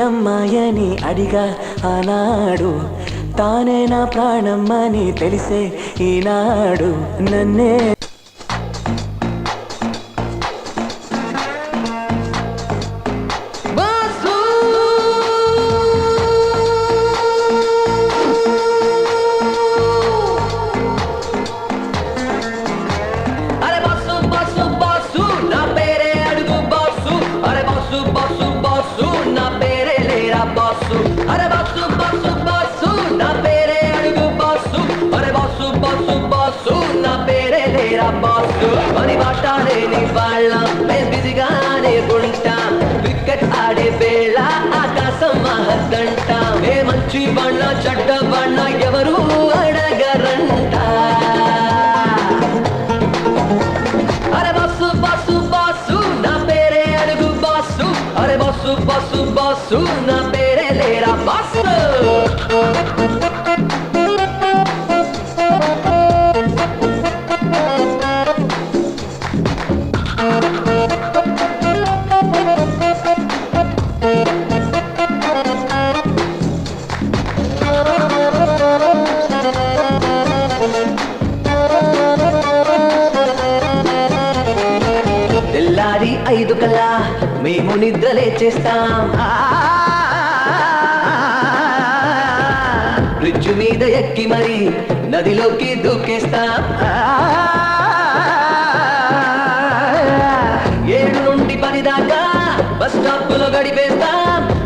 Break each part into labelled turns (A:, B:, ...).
A: అమ్మాయని అడిగా ఆనాడు. తానే నా ప్రాణమ్మని తెలిసే ఈనాడు నన్నే
B: బాసు బాసు బాసు నా పేరే లేరా బాసు పని మాట్లాడేని వాళ్ళ మేము బిజీగానే ఉంటా వికెట్ ఆడే వేళ ఆకాశం మహద్దంట మే మంచి బಣ್ಣ చేస్తాం. బ్రిడ్జ్ మీద ఎక్కి మరి నదిలోకి దూకేస్తాం. ఏడు నుండి పది దాకా బస్ స్టాప్లో గడిపేస్తాం.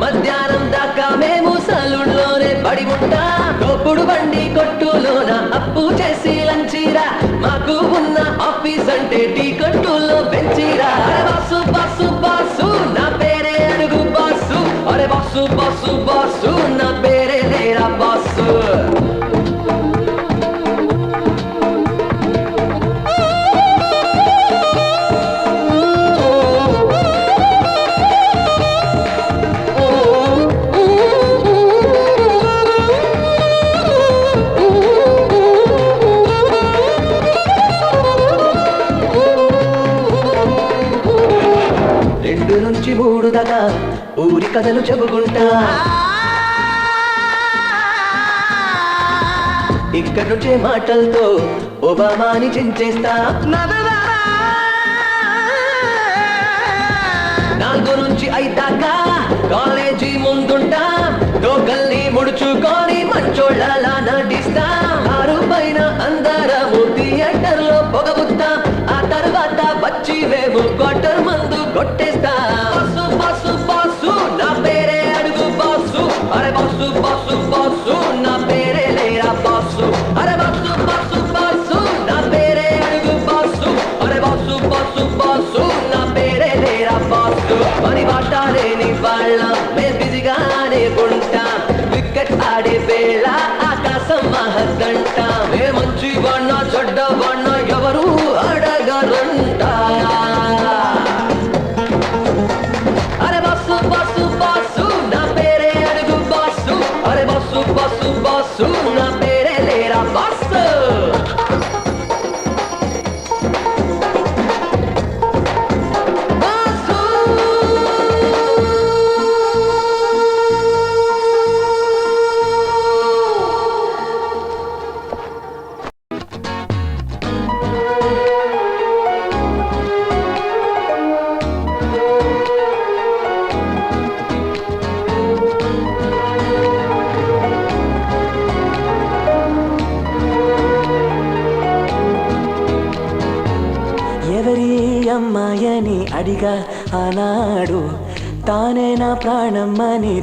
B: మధ్యాహ్నం దాకా మేము సలుడులోనే పడి ఉంటాం. తోపుడు బండి కొట్టులోన అప్పు చేసి లంచీరా. మాకు ఉన్న ఆఫీస్ అంటే అరే బాసు ఊరి కథలు చెబుకుంటా ఇక్కడ నుంచే మాటలతో ఒబామాని చించేస్తా. నాలుగు నుంచి ఐదాకా కాలేజీ ముందుంటా. దోకల్ని ముడుచుకొని మంచోళ్ళలా నటిస్తా ఆరు పైన అందరము థియేటర్లో పొగబుత్తాం ఆ తర్వాత వచ్చి మేము క్వార్టర్ మందు కొట్టేస్తా. బాసు బాసు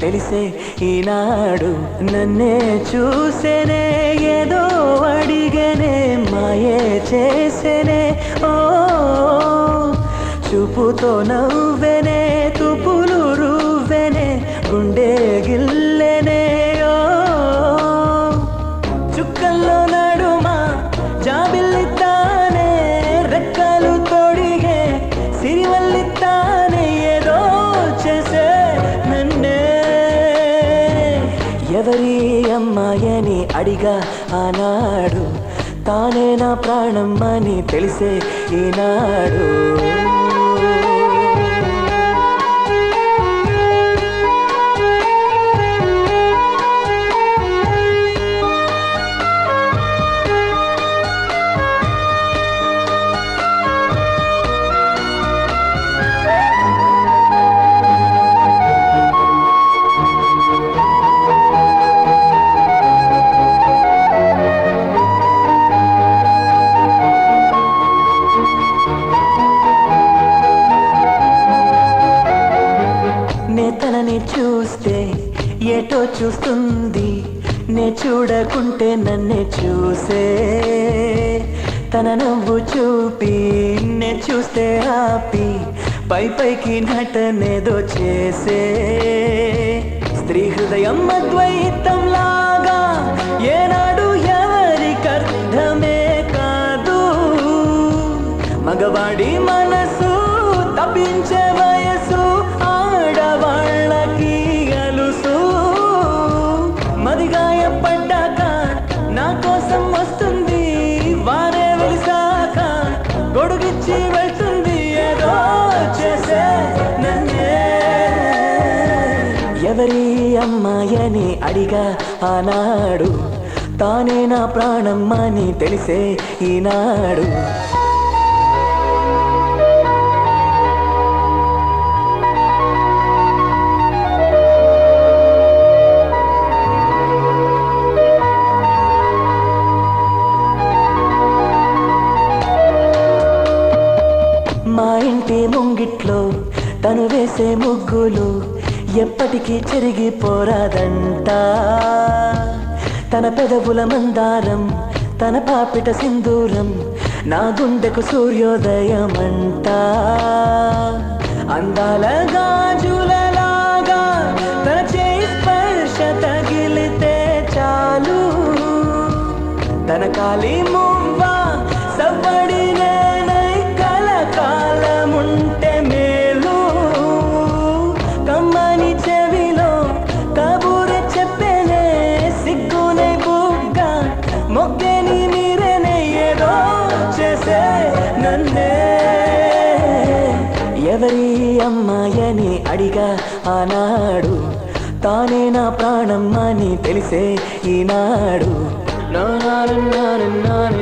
A: తెలిసే ఈనాడు నన్నే చూసేనే ఏదో అడిగనే మాయే చేసేనే. ఓ చూపుతో నవ్వెనే తుపులు రువ్వెనే గుండె గిల్లెనే ఆనాడు. తానే నా ప్రాణం అని తెలిసే ఈనాడు. నవ్వు చూపి నే చూస్తే ఆపి పై పైకి నటనేదో చేసే. స్త్రీ హృదయం అద్వైతం లాగా ఏనా అమ్మాయని అడిగా ఆనాడు. తానే నా ప్రాణమ్మని అని తెలిసే ఈనాడు. మా ఇంటి ముంగిట్లో తను వేసే ముగ్గులు ఎప్పటికీ చెరిగిపోరాదంట తన పెదవుల మందారం తన పాపిట సింధూరం నా గుండెకు సూర్యోదయమంట. అందాల గాజులలాగా తన చేయి స్పర్శ తగిలితే చాలు. తన కాలి ఆనాడు తానే నా ప్రాణం అని తెలిసే ఈనాడు నానా నాన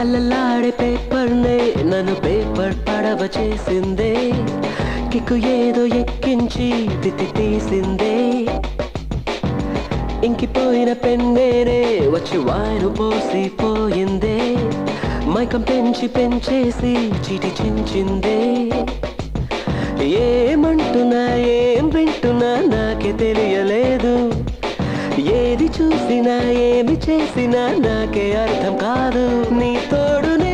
A: అల్లలాడే పేపర్నే నన్ను పేపర్ పడవ చేసిందే. కిక్కు ఏదో ఎక్కించి తిత్తి తీసిందే. ఇంకిపోయిన పెన్నేనే వచ్చి వారు పోసి పోయిందే. మైకం పెంచి పెంచేసి చీటి చించిందే. ఏమంటున్నా ఏం వింటున్నా నాకే తెలియలేదు. ఏది చూసినా ఏమి చేసినా నాకే అర్థం కాదు. నీ తోడునే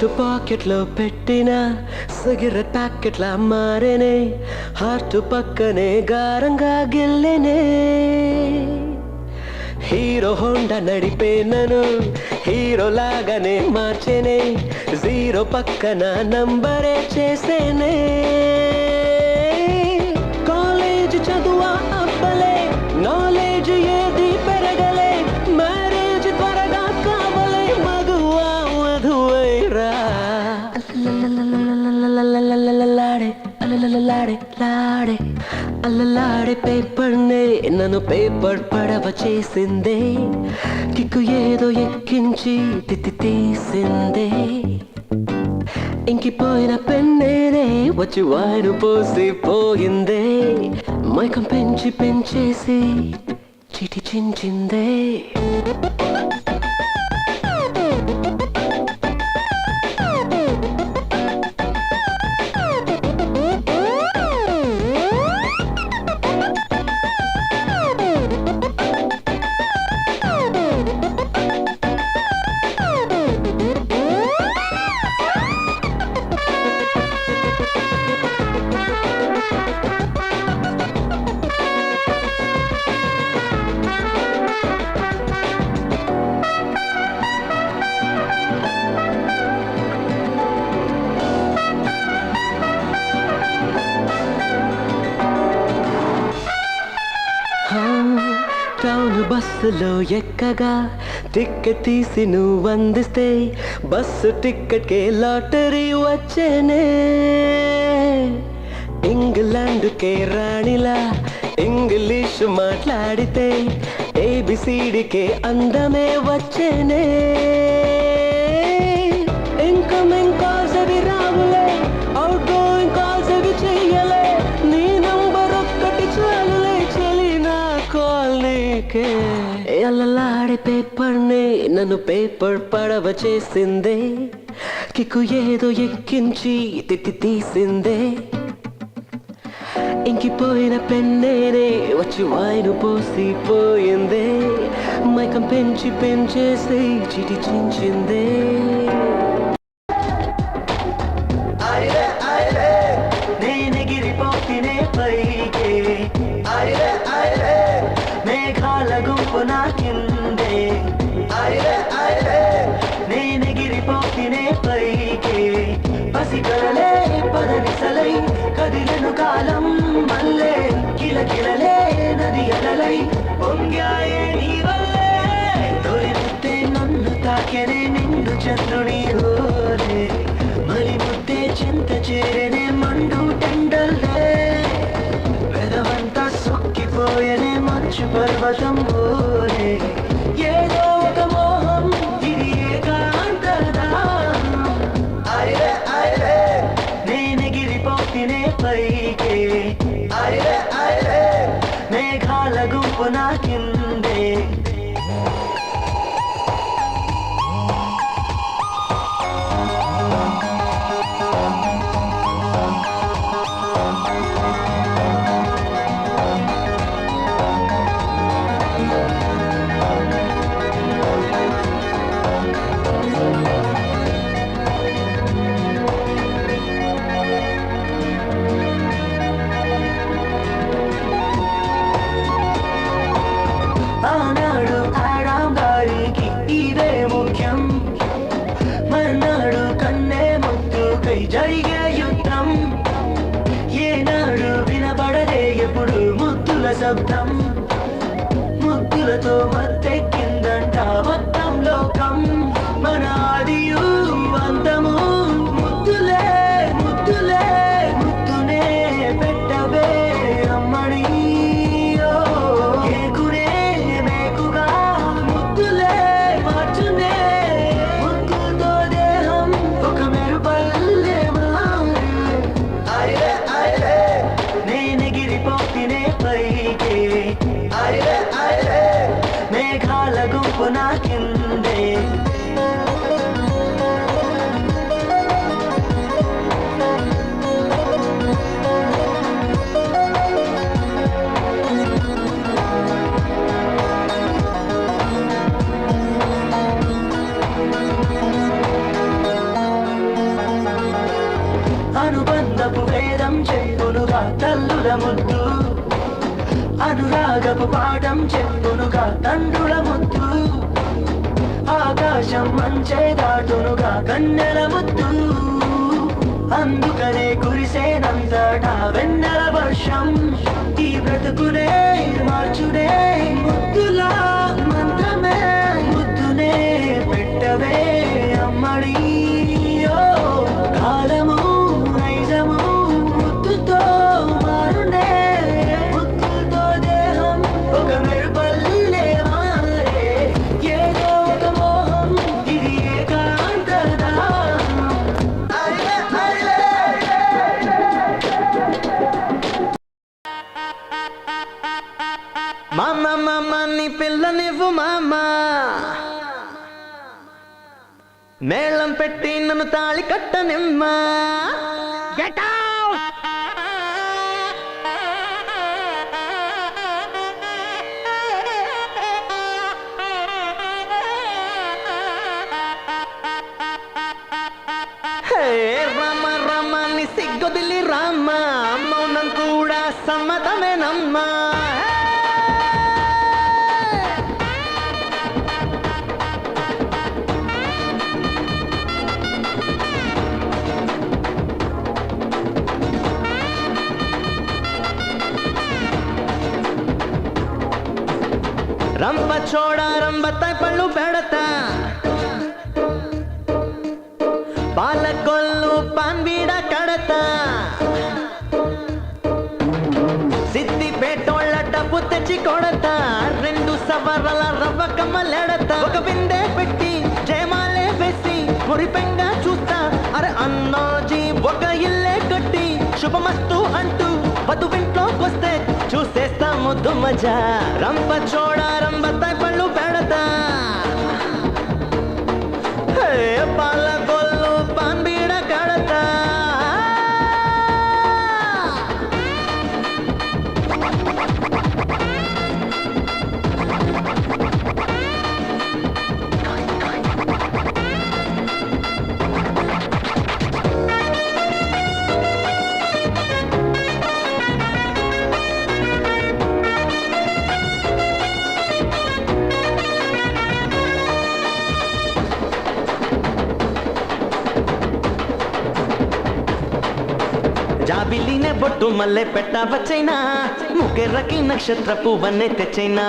A: షర్ట్ పాకెట్లో పెట్టిన సిగరెట్ ప్యాకెట్ల మారేనే హార్ట్ పక్కనే గారంగా గెల్లెనే. హీరో హోండా నడిపేనను హీరో లాగానే మార్చేనే జీరో పక్కన నంబరే చేసేనే. అల్లలాడే పేపర్నే నన్ను పేపర్ పడవ చేసిందే. కిక్కు ఏదో ఎక్కించి తిత్తి తీసిందే. ఇంకిపోయిన పెన్నేనే వచ్చి వాయిను పోసి పోయిందే. మైకం పెంచి పెంచేసి చిటి చించిందే. బస్సులో ఎక్కగా? టిక్కెట్ తీసి నువ్వు అందిస్తే బస్సు టిక్కెట్కే లాటరీ వచ్చేనే. ఇంగ్లాండ్కే రాణిలా ఇంగ్లీష్ మాట్లాడితే ఏబిసిడికే అందమే వచ్చేనే. ఇంకా నీకే అల్లలాడే పేపర్నే నన్ను పేపర్ పడవ చేసిందే. కిక్కు ఏదో ఎక్కించి తిట్టి తీసిందే. ఇంకిపోయిన పెన్నేనే వచ్చి వాయిను పోసి పోయిందే. మైకం పెంచి పెంచేసి చిటి చించిందే. చంద్రుని హోరే మరి ముద్దే చింత చేరనే మండు టెండల్లే. వెదవంతా సొక్కిపోయనే మంచు పర్వతం హోరే శబ్దం ముగ్గులతో మత్తెక్కిందంట మొత్తం లోకం. మన ఆదియు అంతము బ్రతుకునే
B: మార్చుడే.
C: మేళం పెట్టి నన్ను తాళి కట్టనిమ్మా. రంప చోడ రంబత్తాయి పళ్ళు పెడతా. పాలకొల్లు పాన్వీడ కడత. సిద్దిపేటోళ్ళ డబ్బు తెచ్చి కొడత. రెండు సవరల రవ్వ కమ్మలెడత. ఒక బిందె పెట్టి జయమాలే వేసి మురిపెంగా చూస్తా. అరే అన్నాజీ ఒక ఇల్లే కట్టి శుభమస్తు అంటూ వధువింట్లోకి వస్తే చూసేస్తా ముద్దు మజా రంప చోడ రంబ తప్ప మల్లె పెట్ట వచ్చైనా ముకెర్రకి నక్షత్ర పువ్వన్నే తెచ్చైనా.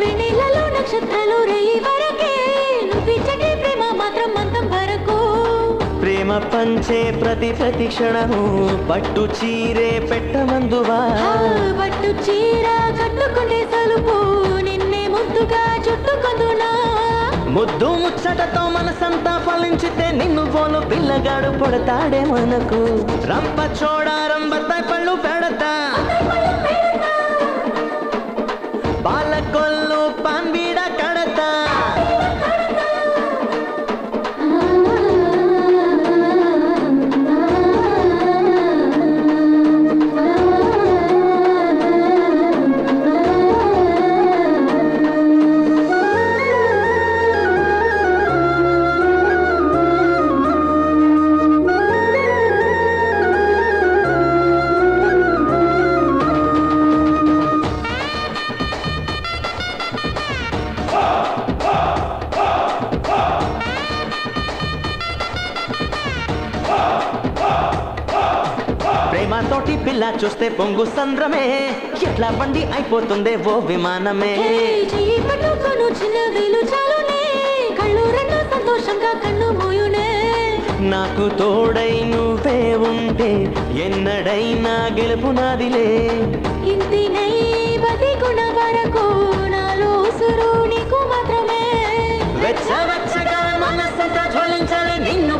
D: వెన్నెలలో నక్షత్రాలు రేయి వరకే నువ్విచ్చటి ప్రేమ మాత్రం మంతం వరకు.
C: ప్రేమ పంచే ప్రతి ప్రతి క్షణము పట్టు చీరే పెట్టమందువా?
D: పట్టు చీర కట్టుకుంటే సలుపు నిన్నే ముద్దుగా చుట్టుకుందునా?
C: ముద్దు ముచ్చటతో మనసంతా ఫలించితే నిన్ను పోలు పిల్లగాడు పొడతాడే మనకు. రంప చోడ రంబతాయ్ పళ్ళు పెడతా. చూస్తే పొంగు సంద్రమే. ఎట్లా బండి అయిపోతుందే ఓ విమానమే. నాకు తోడై నువ్వే ఉంటే ఎన్నడైనా గెలుపు నాదిలే.
D: ఇంతినై బతి గుణ వరకు నాలో సురు నీకు మాత్రమే.
C: వెచ్చ వెచ్చగా మనసంతా జ్వలించాలి నిన్ను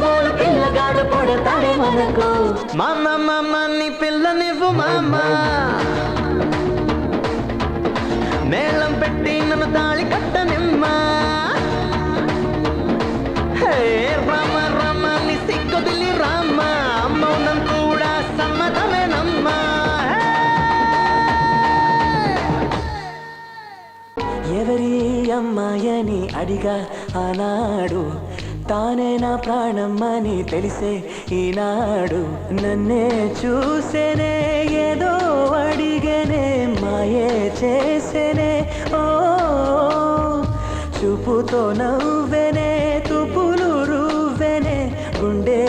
C: పొడతాడే మనకు? మామ మామ నీ పిల్ల నువ్వు మామ. మేళం పెట్టి నన్ను తాళి కట్టనిమ్మా. రామ రామ నీ సిగ్గుదిలి రామ. మౌనం కూడా సమ్మతమేనమ్మా. ఎవరి అమ్మాయని అడిగా ఆనాడు తానే నా ప్రాణం అని తెలిసే ఈనాడు నన్నే చూసేనే ఏదో అడిగనే మాయే చేసేనే. ఓ చూపుతో నవ్వెనే తుపులు రువ్వెనే గుండె